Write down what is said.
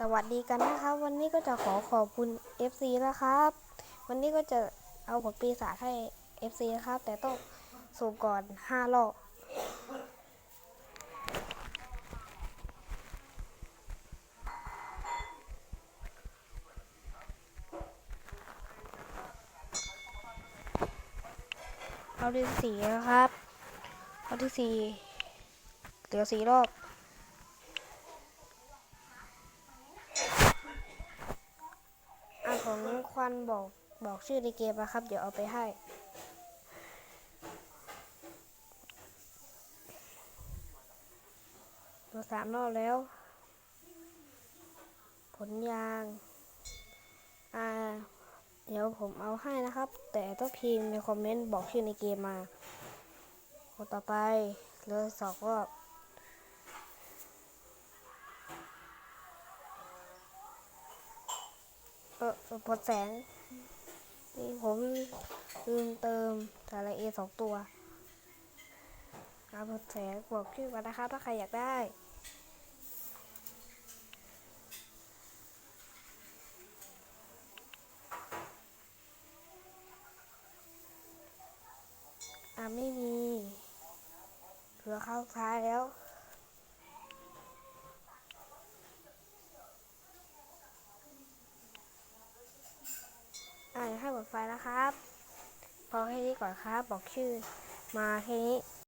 สวัสดีกันนะครับ วันนี้ก็จะขอขอบคุณ FC นะครับ วันนี้ก็จะเอาผลปีศาจให้ FC นะครับ แต่ต้องสูบก่อน5รอบเอาที่สี่นะครับ เอาที่สี่เหลือสี่รอบ ของควันบอกบอกชื่อในเกมนะครับ เดี๋ยวเอาไปให้ตัวสามรอบแล้ว ผลยาง อ่า เดี๋ยวผมเอาให้นะครับ แต่ต้องพิมพ์ในคอมเมนต์บอกชื่อในเกมมาคนต่อไปเหลยสองรอบ เออเออพดแสงนี่ผมลืมเติมสาระเอสองตัวครับพดแสงบอกชื่อมานะครับ ถ้าใครอยากได้อ่าไม่มีเหลือเข้าท้ายแล้ว ให้หมดไฟแล้วครับ พอแค่นี้ก่อนครับ บอกชื่อมาแค่นี้